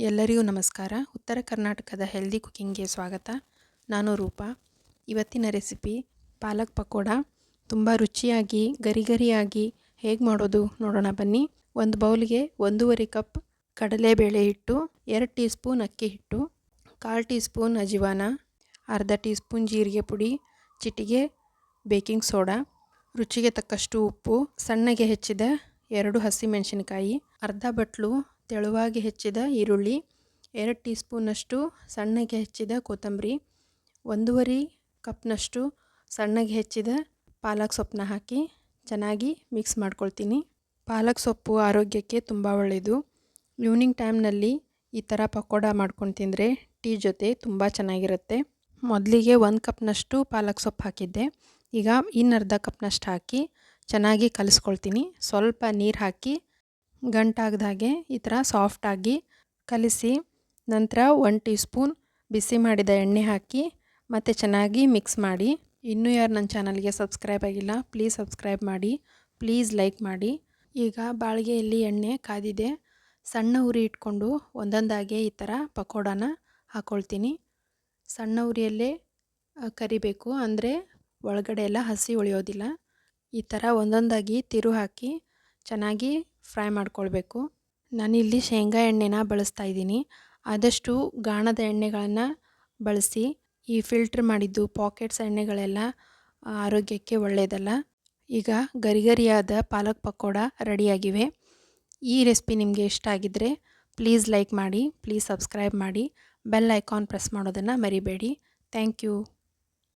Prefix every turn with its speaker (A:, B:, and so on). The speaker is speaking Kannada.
A: ಎಲ್ಲರಿಗೂ ನಮಸ್ಕಾರ. ಉತ್ತರ ಕರ್ನಾಟಕದ ಹೆಲ್ದಿ ಕುಕ್ಕಿಂಗ್ಗೆ ಸ್ವಾಗತ. ನಾನು ರೂಪಾ. ಇವತ್ತಿನ ರೆಸಿಪಿ ಪಾಲಕ್ ಪಕೋಡ. ತುಂಬ ರುಚಿಯಾಗಿ ಗರಿ ಗರಿಯಾಗಿ ಹೇಗೆ ಮಾಡೋದು ನೋಡೋಣ ಬನ್ನಿ. ಒಂದು ಬೌಲ್ಗೆ ಒಂದೂವರೆ ಕಪ್ ಕಡಲೆಬೇಳೆ ಹಿಟ್ಟು, ಎರಡು ಟೀ ಸ್ಪೂನ್ ಅಕ್ಕಿ ಹಿಟ್ಟು, ಕಾಲು ಟೀ ಸ್ಪೂನ್ ಅಜಿವಾನ, ಅರ್ಧ ಟೀ ಸ್ಪೂನ್ ಜೀರಿಗೆ ಪುಡಿ, ಚಿಟಿಗೆ ಬೇಕಿಂಗ್ ಸೋಡಾ, ರುಚಿಗೆ ತಕ್ಕಷ್ಟು ಉಪ್ಪು, ಸಣ್ಣಗೆ ಹೆಚ್ಚಿದ ಎರಡು ಹಸಿಮೆಣಸಿನಕಾಯಿ, ಅರ್ಧ ಬಟ್ಲು ತೆಳುವಾಗಿ ಹೆಚ್ಚಿದ ಈರುಳ್ಳಿ, ಎರಡು ಟೀ ಸ್ಪೂನಷ್ಟು ಸಣ್ಣಗೆ ಹೆಚ್ಚಿದ ಕೊತ್ತಂಬರಿ, ಒಂದೂವರೆ ಕಪ್ನಷ್ಟು ಸಣ್ಣಗೆ ಹೆಚ್ಚಿದ ಪಾಲಕ್ ಸೊಪ್ಪನ್ನ ಹಾಕಿ ಚೆನ್ನಾಗಿ ಮಿಕ್ಸ್ ಮಾಡ್ಕೊಳ್ತೀನಿ. ಪಾಲಕ್ ಸೊಪ್ಪು ಆರೋಗ್ಯಕ್ಕೆ ತುಂಬ ಒಳ್ಳೆಯದು ಈವ್ನಿಂಗ್ ಟೈಮ್ನಲ್ಲಿ ಈ ಥರ ಪಕೋಡ ಮಾಡ್ಕೊಂಡು ತಿಂದರೆ ಟೀ ಜೊತೆ ತುಂಬ ಚೆನ್ನಾಗಿರುತ್ತೆ. ಮೊದಲಿಗೆ ಒಂದು ಕಪ್ನಷ್ಟು ಪಾಲಕ್ ಸೊಪ್ಪು ಹಾಕಿದ್ದೆ. ಈಗ ಇನ್ನರ್ಧ ಕಪ್ನಷ್ಟು ಹಾಕಿ ಚೆನ್ನಾಗಿ ಕಲಿಸ್ಕೊಳ್ತೀನಿ. ಸ್ವಲ್ಪ ನೀರು ಹಾಕಿ ಗಂಟಾಗ್ದ ಹಾಗೆ ಈ ಥರ ಸಾಫ್ಟಾಗಿ ಕಲಿಸಿ, ನಂತರ ಒನ್ ಟೀ ಸ್ಪೂನ್ ಬಿಸಿ ಮಾಡಿದ ಎಣ್ಣೆ ಹಾಕಿ ಮತ್ತು ಚೆನ್ನಾಗಿ ಮಿಕ್ಸ್ ಮಾಡಿ. ಇನ್ನೂ ಯಾರು ನನ್ನ ಚಾನಲ್ಗೆ ಸಬ್ಸ್ಕ್ರೈಬ್ ಆಗಿಲ್ಲ ಪ್ಲೀಸ್ ಸಬ್ಸ್ಕ್ರೈಬ್ ಮಾಡಿ ಪ್ಲೀಸ್ ಲೈಕ್ ಮಾಡಿ. ಈಗ ಬಾಳಿಗೆಯಲ್ಲಿ ಎಣ್ಣೆ ಕಾದಿದೆ, ಸಣ್ಣ ಉರಿ ಇಟ್ಕೊಂಡು ಒಂದೊಂದಾಗೆ ಈ ಥರ ಪಕೋಡಾನ ಹಾಕ್ಕೊಳ್ತೀನಿ ಸಣ್ಣ ಉರಿಯಲ್ಲೇ ಕರಿಬೇಕು, ಅಂದರೆ ಒಳಗಡೆ ಎಲ್ಲ ಹಸಿ ಉಳಿಯೋದಿಲ್ಲ. ಈ ಥರ ಒಂದೊಂದಾಗಿ ತಿರು ಹಾಕಿ ಚೆನ್ನಾಗಿ ಫ್ರೈ ಮಾಡ್ಕೊಳ್ಬೇಕು. ನಾನಿಲ್ಲಿ ಶೇಂಗಾ ಎಣ್ಣೆನ ಬಳಸ್ತಾ ಇದ್ದೀನಿ. ಆದಷ್ಟು ಗಾಣದ ಎಣ್ಣೆಗಳನ್ನು ಬಳಸಿ, ಈ ಫಿಲ್ಟ್ರ್ ಮಾಡಿದ್ದು ಪಾಕೆಟ್ಸ್ ಎಣ್ಣೆಗಳೆಲ್ಲ ಆರೋಗ್ಯಕ್ಕೆ ಒಳ್ಳೆಯದಲ್ಲ ಈಗ ಗರಿಗರಿಯಾದ ಪಾಲಕ್ ಪಕೋಡ ರೆಡಿಯಾಗಿವೆ. ಈ ರೆಸಿಪಿ ನಿಮಗೆ ಇಷ್ಟ ಆಗಿದ್ದರೆ ಪ್ಲೀಸ್ ಲೈಕ್ ಮಾಡಿ, ಪ್ಲೀಸ್ ಸಬ್ಸ್ಕ್ರೈಬ್ ಮಾಡಿ, ಬೆಲ್ ಐಕಾನ್ ಪ್ರೆಸ್ ಮಾಡೋದನ್ನು ಮರಿಬೇಡಿ. Thank you.